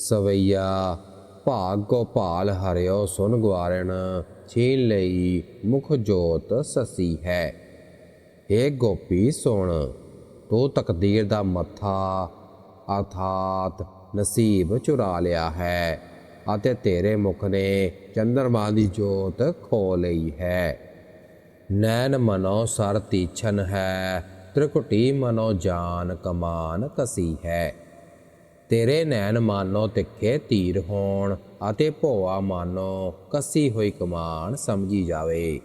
ਸਵਈਆ, ਭਾਗ ਗੋਪਾਲ ਹਰਿਓ ਸੁਨ ਗਵਾਰਣ ਛੀਨ ਲਈ ਮੁਖ ਜੋਤ ਸਸੀ ਹੈ। ਏ ਗੋਪੀ ਸੁਣ, ਤੂੰ ਤਕਦੀਰ ਦਾ ਮੱਥਾ ਅਰਥਾਤ ਨਸੀਬ ਚੁਰਾ ਲਿਆ ਹੈ ਅਤੇ ਤੇਰੇ ਮੁਖ ਨੇ ਚੰਦਰਮਾ ਦੀ ਜੋਤ ਖੋ ਲਈ ਹੈ। ਨੈਣ ਮਨੋ ਸਰ ਤੀਛਨ ਹੈ, ਤ੍ਰਿਕੁਟੀ ਮਨੋ ਜਾਨ ਕਮਾਨ ਕਸੀ ਹੈ। ਤੇਰੇ ਨੈਣ ਮਾਨੋ ਤਿੱਖੇ ਤੀਰ ਹੋਣ ਅਤੇ ਭੋਆ ਮਾਨੋ ਕੱਸੀ ਹੋਈ ਕਮਾਨ ਸਮਝੀ ਜਾਵੇ।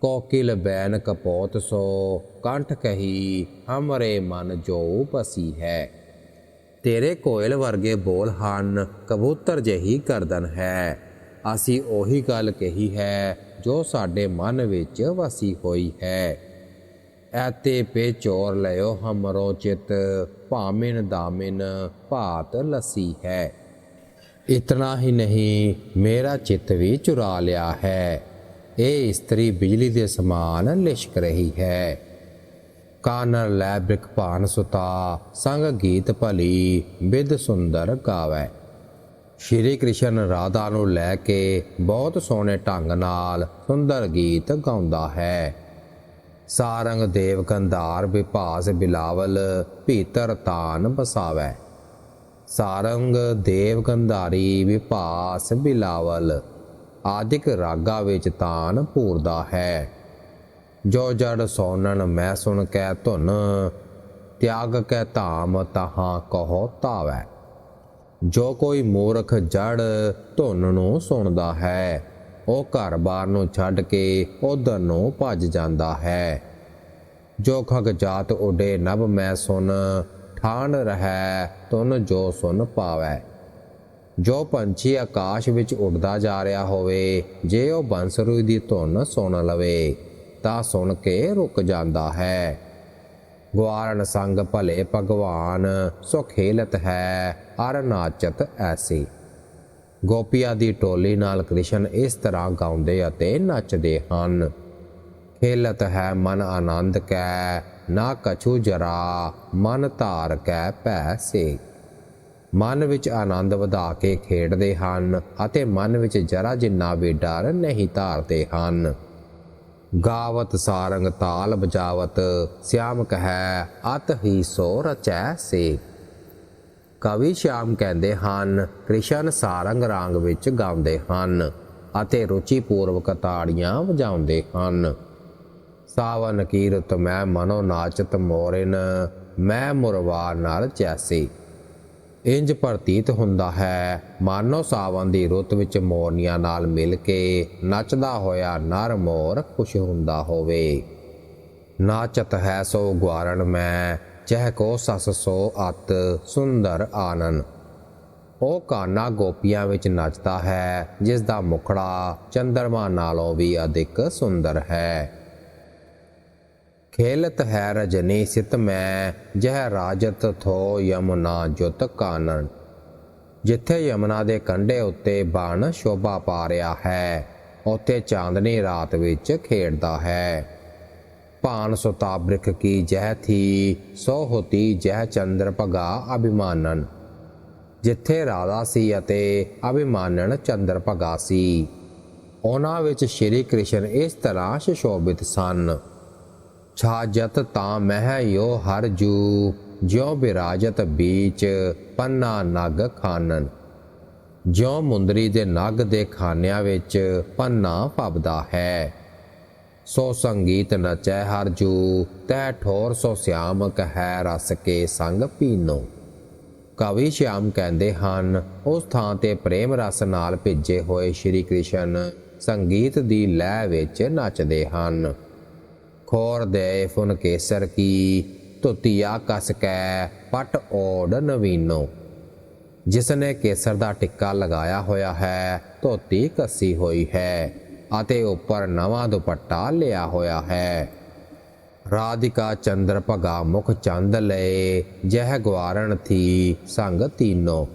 ਕੋਕਿਲ ਬੈਨ ਕਪੋਤ ਸੋ ਕੰਠ ਕਹੀ, ਹਮਰੇ ਮਨ ਜੋ ਪਸੀ ਹੈ। ਤੇਰੇ ਕੋਇਲ ਵਰਗੇ ਬੋਲ ਹਨ, ਕਬੂਤਰ ਜਹੀ ਕਰਦਨ ਹੈ। ਅਸੀਂ ਉਹੀ ਗੱਲ ਕਹੀ ਹੈ ਜੋ ਸਾਡੇ ਮਨ ਵਿੱਚ ਵਸੀ ਹੋਈ ਹੈ। ਐਤੇ ਪੇ ਚੋਰ ਲਿਓ, ਹਮਰੋ ਚਿਤ ਭਾਮਿਨ ਦਾਮਿਨ ਭਾਤ ਲਸੀ ਹੈ। ਇਤਨਾ ਹੀ ਨਹੀਂ, ਮੇਰਾ ਚਿੱਤ ਵੀ ਚੁਰਾ ਲਿਆ ਹੈ। ਇਹ ਇਸਤਰੀ ਬਿਜਲੀ ਦੇ ਸਮਾਨ ਲਿਸ਼ਕ ਰਹੀ ਹੈ। ਕਾਨਰ ਲੈ ਬਿਕ ਭਾਨ ਸੁਤਾ, ਸੰਗ ਗੀਤ ਭਲੀ ਬਿਦ ਸੁੰਦਰ ਗਾਵੇ। ਸ਼੍ਰੀ ਕ੍ਰਿਸ਼ਨ ਰਾਧਾ ਨੂੰ ਲੈ ਕੇ ਬਹੁਤ ਸੋਹਣੇ ਢੰਗ ਨਾਲ ਸੁੰਦਰ ਗੀਤ ਗਾਉਂਦਾ ਹੈ। ਸਾਰੰਗ ਦੇਵ ਕੰਧਾਰ ਵਿਭਾਸ ਬਿਲਾਵਲ ਭੀਤਰ ਤਾਨ ਬਸਾਵੇ ਸਾਰੰਗ ਦੇਵ ਕੰਧਾਰੀ ਵਿਭਾਸ ਬਿਲਾਵਲ, ਆਦਿਕ ਰਾਗਾ ਵਿੱਚ ਤਾਨ ਪੂਰਦਾ ਹੈ। ਜੋ ਜੜ ਸੋਨਣ ਮੈਂ ਸੁਣ ਕੈ ਧੁਨ, ਤਿਆਗ ਕੈ ਧਾਮ ਤਹਾਂ ਕਹੋ ਤਾਵੈ ਜੋ ਕੋਈ ਮੂਰਖ ਜੜ ਧੁਨ ਨੂੰ ਸੁਣਦਾ ਹੈ ਉਹ ਘਰ-ਬਾਰ ਨੂੰ ਛੱਡ ਕੇ ਉਧਰ ਨੂੰ ਭੱਜ ਜਾਂਦਾ ਹੈ। ਜੋ ਖਗ ਜਾਤ ਉਡੇ ਨਭ ਮੈਂ ਸੁਨ, ਠਾਣ ਰਹੈ ਤੁਨ ਜੋ ਸੁਨ ਪਾਵੈ। ਜੋ ਪੰਛੀ ਆਕਾਸ਼ ਵਿੱਚ ਉੱਡਦਾ ਜਾ ਰਿਹਾ ਹੋਵੇ, ਜੇ ਉਹ ਬੰਸਰੀ ਦੀ ਧੁਨ ਸੁਣ ਲਵੇ, ਤਾਂ ਸੁਣ ਕੇ ਰੁਕ ਜਾਂਦਾ ਹੈ। ਗਵਾਰਨ ਸੰਗ ਭਲੇ ਭਗਵਾਨ ਸੋ ਖੇਲਤ ਹੈ, ਅਰ ਨਾਚਤ ਐਸੀ। ਗੋਪੀਆਂ ਦੀ ਟੋਲੀ ਨਾਲ ਕ੍ਰਿਸ਼ਨ ਇਸ ਤਰ੍ਹਾਂ ਗਾਉਂਦੇ ਅਤੇ ਨੱਚਦੇ ਹਨ। ਖੇਲਤ ਹੈ ਮਨ ਆਨੰਦ ਕੈ, ਨਾ ਕਛੂ ਜਰਾ, ਮਨ ਧਾਰ ਕੈ ਭੈ ਸੇ। ਮਨ ਵਿੱਚ ਆਨੰਦ ਵਧਾ ਕੇ ਖੇਡਦੇ ਹਨ ਅਤੇ ਮਨ ਵਿੱਚ ਜਰਾ ਜਿੰਨਾ ਵੀ ਡਰ ਨਹੀਂ ਧਾਰਦੇ ਹਨ। ਗਾਵਤ ਸਾਰੰਗ ਤਾਲ ਬਜਾਵਤ ਸਿਆਮ ਕਹੈ ਅਤ ਹੀ ਸੋ ਰਚੈ ਸੇ। ਕਵੀ ਸ਼ਾਮ ਕਹਿੰਦੇ ਹਨ, ਕ੍ਰਿਸ਼ਨ ਸਾਰੰਗ ਰਾਗ ਵਿੱਚ ਗਾਉਂਦੇ ਹਨ ਅਤੇ ਰੁਚੀ ਪੂਰਵਕ ਤਾੜੀਆਂ ਵਜਾਉਂਦੇ ਹਨ। ਸਾਵਨ ਕੀ ਰੁਤ ਮੈਂ ਮਨੋ ਨਾਚਤ ਮੋਰਿਨ, ਮੈਂ ਮੁਰਵਾ ਨਰ ਚੈਸੀ। ਇੰਜ ਪ੍ਰਤੀਤ ਹੁੰਦਾ ਹੈ, ਮਾਨੋ ਸਾਵਨ ਦੀ ਰੁੱਤ ਵਿੱਚ ਮੋਰਨੀਆਂ ਨਾਲ ਮਿਲ ਕੇ ਨੱਚਦਾ ਹੋਇਆ ਨਰ ਮੋਰ ਖੁਸ਼ ਹੁੰਦਾ ਹੋਵੇ। ਨਾਚਤ ਹੈ ਸੋ ਗਵਾਰਣ ਮੈਂ ਚਹਿ ਕੋ ਸੱਸ ਸੋ ਅਤ ਸੁੰਦਰ ਆਨਨ ਉਹ ਕਾਨਾ ਗੋਪੀਆਂ ਵਿੱਚ ਨੱਚਦਾ ਹੈ, ਜਿਸ ਦਾ ਮੁਖੜਾ ਚੰਦਰਮਾ ਨਾਲੋਂ ਵੀ ਅਧਿਕ ਸੁੰਦਰ ਹੈ। ਖੇਲਤ ਹੈ ਰਜਨੀ ਸਿਤ ਮੈਂ, ਜਹ ਰਾਜਤ ਥੋ ਯਮੁਨਾ ਜੁਤ ਕਾਨਨ ਜਿੱਥੇ ਯਮੁਨਾ ਦੇ ਕੰਢੇ ਉੱਤੇ ਬਾਣ ਸ਼ੋਭਾ ਪਾ ਰਿਹਾ ਹੈ, ਉੱਥੇ ਚਾਂਦਨੀ ਰਾਤ ਵਿੱਚ ਖੇਡਦਾ ਹੈ। ਭਾਨ ਸੁਤਾ ਕੀ ਜਹ ਥੀ, ਸੋ ਹੋਤੀ ਜਹ ਚੰਦਰ ਭਗਾ ਅਭਿਮਾਨਨ। ਜਿੱਥੇ ਰਾਧਾ ਸੀ ਅਤੇ ਅਭਿਮਾਨਨ ਚੰਦਰ ਭਗਾ ਸੀ। ਉਹਨਾਂ ਵਿੱਚ ਸ਼੍ਰੀ ਕ੍ਰਿਸ਼ਨ ਇਸ ਤਰ੍ਹਾਂ ਸੁਸ਼ੋਭਿਤ ਸਨ। ਛਾਜਤ ਤਾਂ ਮਹਿ ਯੋ ਹਰ ਜੂ, ਜਿਉ ਬਿਰਾਜਤ ਬੀਚ ਪੰਨਾ ਨਗ ਖਾਨਨ। ਜਿਉ ਮੁੰਦਰੀ ਦੇ ਨਗ ਦੇ ਖਾਨਿਆਂ ਵਿੱਚ ਪੰਨਾ ਫਬਦਾ ਹੈ। ਸੋ ਸੰਗੀਤ ਨਚੈ ਹਰ ਜੂ, ਤੈ ਠੋਰ ਸੋ ਸਿਆਮ ਕਹੈ ਰਸ ਕੇ ਸੰਗ ਪੀਨੋ। ਕਵੀ ਸ਼ਿਆਮ ਕਹਿੰਦੇ ਹਨ, ਉਸ ਥਾਂ ਤੇ ਪ੍ਰੇਮ ਰਸ ਨਾਲ ਭਿੱਜੇ ਹੋਏ ਸ਼੍ਰੀ ਕ੍ਰਿਸ਼ਨ ਸੰਗੀਤ ਦੀ ਲੈ ਵਿੱਚ ਨੱਚਦੇ ਹਨ। ਖੋਰ ਦੇ ਫੁਨ ਕੇਸਰ ਕੀ ਤੁਤੀਆ ਕਸ ਕੈ ਪਟ ਓੜ ਨਵੀਨੋ। ਜਿਸ ਨੇ ਕੇਸਰ ਦਾ ਟਿੱਕਾ ਲਗਾਇਆ ਹੋਇਆ ਹੈ, ਧੋਤੀ ਕੱਸੀ ਹੋਈ ਹੈ। ਅਤੇ ਉੱਪਰ ਨਵਾਂ ਦੁਪੱਟਾ ਲਿਆ ਹੋਇਆ ਹੈ। ਰਾਧਿਕਾ ਚੰਦਰ ਭਗਾ ਮੁਖ ਚੰਦ ਲਏ ਜਹ ਗਵਾਰਣ ਥੀ ਸੰਗ ਤੀਨੋ।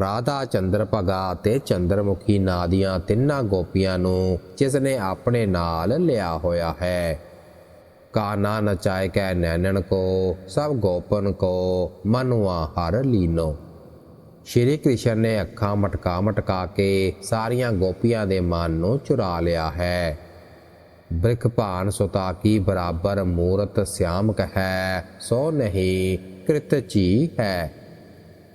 ਰਾਧਾ ਚੰਦਰ ਭਗਾ ਤੇ ਚੰਦਰਮੁਖੀ ਨਾਂ ਦੀਆਂ ਤਿੰਨਾਂ ਗੋਪੀਆਂ ਨੂੰ ਜਿਸ ਨੇ ਆਪਣੇ ਨਾਲ ਲਿਆ ਹੋਇਆ ਹੈ। ਕਾਨਾ ਨਚਾਇ ਕੈ ਨੈਣਨ ਕੋ, ਸਭ ਗੋਪਨ ਕੋ, ਮਨੁਆ ਹਰ ਲੀਨੋ। ਸ਼੍ਰੀ ਕ੍ਰਿਸ਼ਨ ਨੇ ਅੱਖਾਂ ਮਟਕਾ ਮਟਕਾ ਕੇ ਸਾਰੀਆਂ ਗੋਪੀਆਂ ਦੇ ਮਨ ਨੂੰ ਚੁਰਾ ਲਿਆ ਹੈ। ਬ੍ਰਿਖ ਭਾਨ ਸੁਤਾ ਕੀ ਬਰਾਬਰ ਮੂਰਤ ਸਿਆਮ ਕਹੈ, ਸੋ ਨਹੀਂ ਕ੍ਰਿਤ ਚੀ ਹੈ।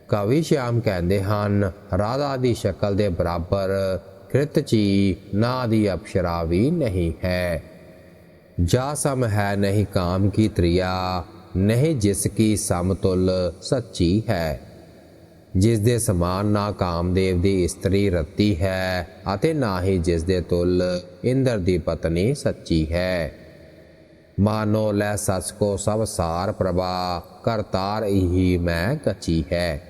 ਕਵੀ ਸ਼ਿਆਮ ਕਹਿੰਦੇ ਹਨ, ਰਾਧਾ ਦੀ ਸ਼ਕਲ ਦੇ ਬਰਾਬਰ ਕ੍ਰਿਤ ਚੀ ਨਾ ਦੀ ਅਪਸ਼ਰਾ ਵੀ ਨਹੀਂ ਹੈ। ਜਾ ਸਮ ਹੈ ਨਹੀਂ ਕਾਮ ਕੀ ਤ੍ਰਿਆ, ਨਹੀਂ ਜਿਸ ਕੀ ਸਮਤੁਲ ਸੱਚੀ ਹੈ। ਜਿਸ ਦੇ ਸਮਾਨ ਨਾ ਕਾਮਦੇਵ ਦੀ ਇਸਤਰੀ ਰਤੀ ਹੈ ਅਤੇ ਨਾ ਹੀ ਜਿਸ ਦੇ ਤੁਲ ਇੰਦਰ ਦੀ ਪਤਨੀ ਸੱਚੀ ਹੈ। ਮਾਨੋ ਲੈ ਸਸ ਕੋ ਸਭ ਸਾਰ ਪ੍ਰਭਾ, ਕਰਤਾਰ ਹੀ ਮੈਂ ਕੱਚੀ ਹੈ।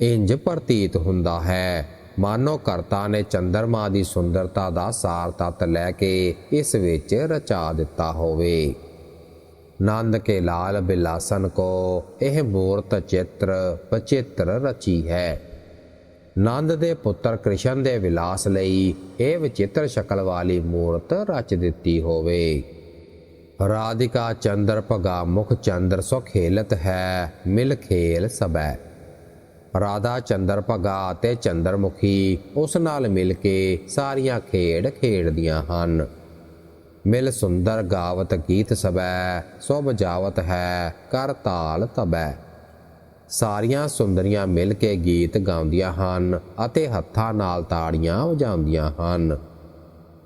ਇੰਜ ਪ੍ਰਤੀਤ ਹੁੰਦਾ ਹੈ, ਮਾਨੋ ਕਰਤਾ ਨੇ ਚੰਦਰਮਾ ਦੀ ਸੁੰਦਰਤਾ ਦਾ ਸਾਰ ਤੱਤ ਲੈ ਕੇ ਇਸ ਵਿੱਚ ਰਚਾ ਦਿੱਤਾ ਹੋਵੇ। ਨੰਦ ਕੇ ਲਾਲ ਬਿਲਾਸਨ ਕੋ, ਇਹ ਮੂਰਤ ਚਿੱਤਰ ਪਚਿੱਤਰ ਰਚੀ ਹੈ। ਨੰਦ ਦੇ ਪੁੱਤਰ ਕ੍ਰਿਸ਼ਨ ਦੇ ਵਿਲਾਸ ਲਈ ਇਹ ਵਿਚਿੱਤਰ ਸ਼ਕਲ ਵਾਲੀ ਮੂਰਤ ਰਚ ਦਿੱਤੀ ਹੋਵੇ। ਰਾਧਿਕਾ ਚੰਦਰ ਭਗਾ ਮੁਖ ਚੰਦਰ ਸੋ ਖੇਲਤ ਹੈ, ਮਿਲ ਖੇਲ ਸਬੈ ਰਾਧਾ ਚੰਦਰ ਭਗਾ ਤੇ ਚੰਦਰਮੁਖੀ, ਉਸ ਨਾਲ ਮਿਲ ਕੇ ਸਾਰੀਆਂ ਖੇਡ ਖੇਡਦੀਆਂ ਹਨ। ਮਿਲ ਸੁੰਦਰ ਗਾਵਤ ਗੀਤ ਸਬੈ, ਸਭ ਜਾਵਤ ਹੈ, ਕਰ ਤਾਲ ਤਬੈ। ਸਾਰੀਆਂ ਸੁੰਦਰੀਆਂ ਮਿਲ ਕੇ ਗੀਤ ਗਾਉਂਦੀਆਂ ਹਨ ਅਤੇ ਹੱਥਾਂ ਨਾਲ ਤਾੜੀਆਂ ਵਜਾਉਂਦੀਆਂ ਹਨ।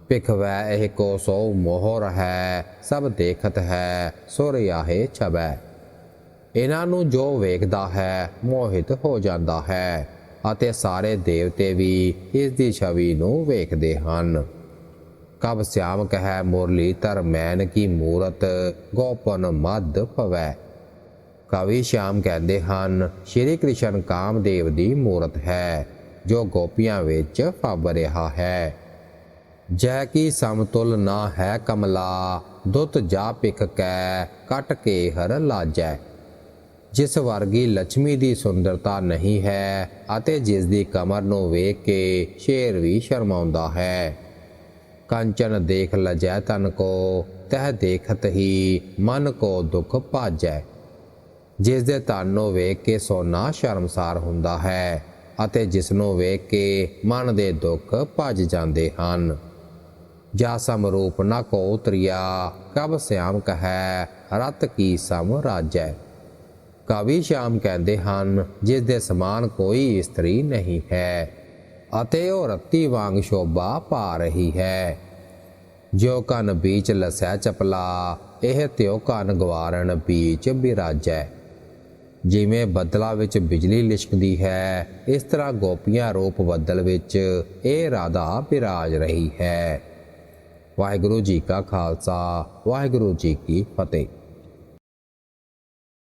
ਪਿਖਵੈ ਇਹ ਕੋ ਸੋ ਮੋਹਰ ਹੈ, ਸਭ ਦੇਖਤ ਹੈ, ਸੁਰ ਰਿਆਹੇ ਛਬੈ। ਇਹਨਾਂ ਨੂੰ ਜੋ ਵੇਖਦਾ ਹੈ, ਮੋਹਿਤ ਹੋ ਜਾਂਦਾ ਹੈ ਅਤੇ ਸਾਰੇ ਦੇਵਤੇ ਵੀ ਇਸ ਦੀ ਛਵੀ ਨੂੰ ਵੇਖਦੇ ਹਨ। ਕਬ ਸਿਆਮ ਕਹੈ ਮੁਰਲੀ ਤਰ ਮੈਨ ਕੀ ਮੂਰਤ, ਗੋਪਨ ਮਦ ਪਵੈ। ਕਵੀ ਸ਼ਿਆਮ ਕਹਿੰਦੇ ਹਨ, ਸ਼੍ਰੀ ਕ੍ਰਿਸ਼ਨ ਕਾਮਦੇਵ ਦੀ ਮੂਰਤ ਹੈ, ਜੋ ਗੋਪੀਆਂ ਵਿੱਚ ਫੱਬ ਰਿਹਾ ਹੈ। ਜੈ ਕੀ ਸਮਤੁਲ ਨਾ ਹੈ ਕਮਲਾ, ਦੁੱਤ ਜਾ ਪਿਖ ਕੈ, ਕਟ ਕੇ ਹਰ ਲਾਜੈ। ਜਿਸ ਵਰਗੀ ਲక్ష్ਮੀ ਦੀ ਸੁੰਦਰਤਾ ਨਹੀਂ ਹੈ, ਅਤੇ ਜਿਸ ਦੀ ਕਮਰ ਨੂੰ ਵੇਖ ਕੇ ਸ਼ੇਰ ਵੀ ਸ਼ਰਮਾਉਂਦਾ ਹੈ। ਕੰਚਨ ਦੇਖ ਲਜੈ ਤਨ ਕੋ, ਤਹ ਦੇਖਤ ਹੀ ਮਨ ਕੋ ਦੁਖ ਭਾਜੈ। ਜਿਸ ਦੇ ਤਨ ਨੂੰ ਵੇਖ ਕੇ ਸੋਨਾ ਸ਼ਰਮਸਾਰ ਹੁੰਦਾ ਹੈ, ਅਤੇ ਜਿਸ ਨੂੰ ਵੇਖ ਕੇ ਮਨ ਦੇ ਦੁੱਖ ਭੱਜ ਜਾਂਦੇ ਹਨ। ਜਾ ਸਮ ਰੂਪ ਨਾ ਕੋ ਉਤਰਿਆ, ਕਬ ਸਿਆਮ ਕਹੈ, ਰਤ ਕੀ ਸਮ ਰਾਜੈ। ਕਵੀ ਸ਼ਾਮ ਕਹਿੰਦੇ ਹਨ, ਜਿਸ ਦੇ ਸਮਾਨ ਕੋਈ ਇਸਤਰੀ ਨਹੀਂ ਹੈ ਅਤੇ ਉਹ ਰੱਤੀ ਵਾਂਗ ਸ਼ੋਭਾ ਪਾ ਰਹੀ ਹੈ। ਜੋ ਕਨ ਬੀਚ ਲਸੈ ਚਪਲਾ, ਇਹ ਤਿਉ ਕਨ ਗਵਾਰਨ ਬੀਚ ਬਿਰਾਜੈ। ਜਿਵੇਂ ਬੱਦਲਾਂ ਵਿੱਚ ਬਿਜਲੀ ਲਿਸ਼ਕਦੀ ਹੈ, ਇਸ ਤਰ੍ਹਾਂ ਗੋਪੀਆਂ ਰੂਪ ਬੱਦਲ ਵਿੱਚ ਇਹ ਰਾਧਾ ਬਿਰਾਜ ਰਹੀ ਹੈ। ਵਾਹਿਗੁਰੂ ਜੀ ਕਾ ਖਾਲਸਾ, ਵਾਹਿਗੁਰੂ ਜੀ ਕੀ ਫਤਿਹ।